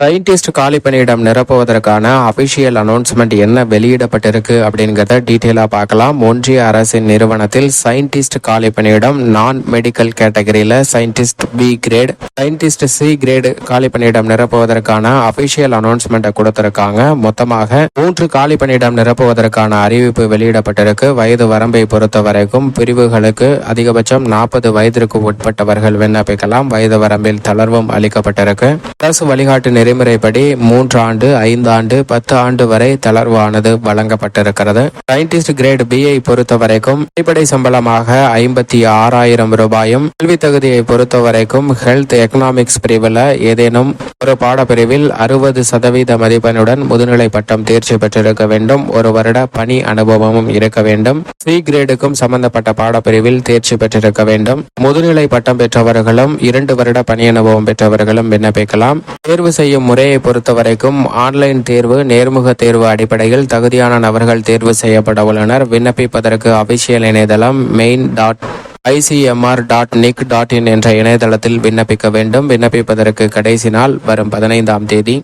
Scientist காலி பணியிடம் நிரப்புவதற்கான official announcement என்ன வெளியிடப்பட்டிருக்கு அப்படிங்கிறத டீட்டெயிலாக பார்க்கலாம். ஒன்றிய அரசின் நிறுவனத்தில் சயின்டிஸ்ட் காலி பணியிடம் நான் மெடிக்கல் கேட்டகரியில் scientist B grade scientist C grade காலி பணியிடம் நிரப்புவதற்கான அபிஷியல் அனௌன்ஸ்மெண்ட்டை கொடுத்திருக்காங்க. மொத்தமாக மூன்று காலி பணியிடம் நிரப்புவதற்கான அறிவிப்பு வெளியிடப்பட்டிருக்கு. வயது வரம்பை பொறுத்த வரைக்கும் பிரிவுகளுக்கு அதிகபட்சம் நாற்பது வயதிற்கு உட்பட்டவர்கள் விண்ணப்பிக்கலாம். வயது வரம்பில் தளர்வும் அளிக்கப்பட்டிருக்கு. அரசு வழிகாட்டு நெறிமுறைப்படி மூன்று ஆண்டு ஐந்து ஆண்டு பத்து ஆண்டு வரை தளர்வானது வழங்கப்பட்டிருக்கிறது. சயின்டிஸ்ட் கிரேட் பி ஐ பொறுத்த வரைக்கும் அடிப்படை சம்பளமாக ஐம்பத்தி ஆறாயிரம் ரூபாயும் கல்வி தகுதியை பொறுத்த வரைக்கும் ஹெல்த் எக்கனாமிக்ஸ் பிரிவில் ஏதேனும் ஒரு பாடப்பிரிவில் அறுபது சதவீத மதிப்பெண்ணுடன் முதுநிலை பட்டம் தேர்ச்சி பெற்றிருக்க வேண்டும். ஒரு வருட பணி அனுபவமும் இருக்க வேண்டும். சி கிரேடுக்கும் சம்பந்தப்பட்ட பாடப்பிரிவில் தேர்ச்சி பெற்றிருக்க வேண்டும். முதுநிலை பட்டம் பெற்றவர்களும் இரண்டு வருட பணி அனுபவம் பெற்றவர்களும் விண்ணப்பிக்கலாம். தேர்வு செய்ய செய்யும் முறையை பொறுத்த வரைக்கும் ஆன்லைன் தேர்வு நேர்முக தேர்வு அடிப்படையில் தகுதியான நபர்கள் தேர்வு செய்யப்பட உள்ளனர். விண்ணப்பிப்பதற்கு அபிஷியல் இணையதளம் main dot ICMR dot nic dot in என்ற இணையதளத்தில் விண்ணப்பிக்க வேண்டும். விண்ணப்பிப்பதற்கு கடைசி நாள் வரும் பதினைந்தாம் தேதி.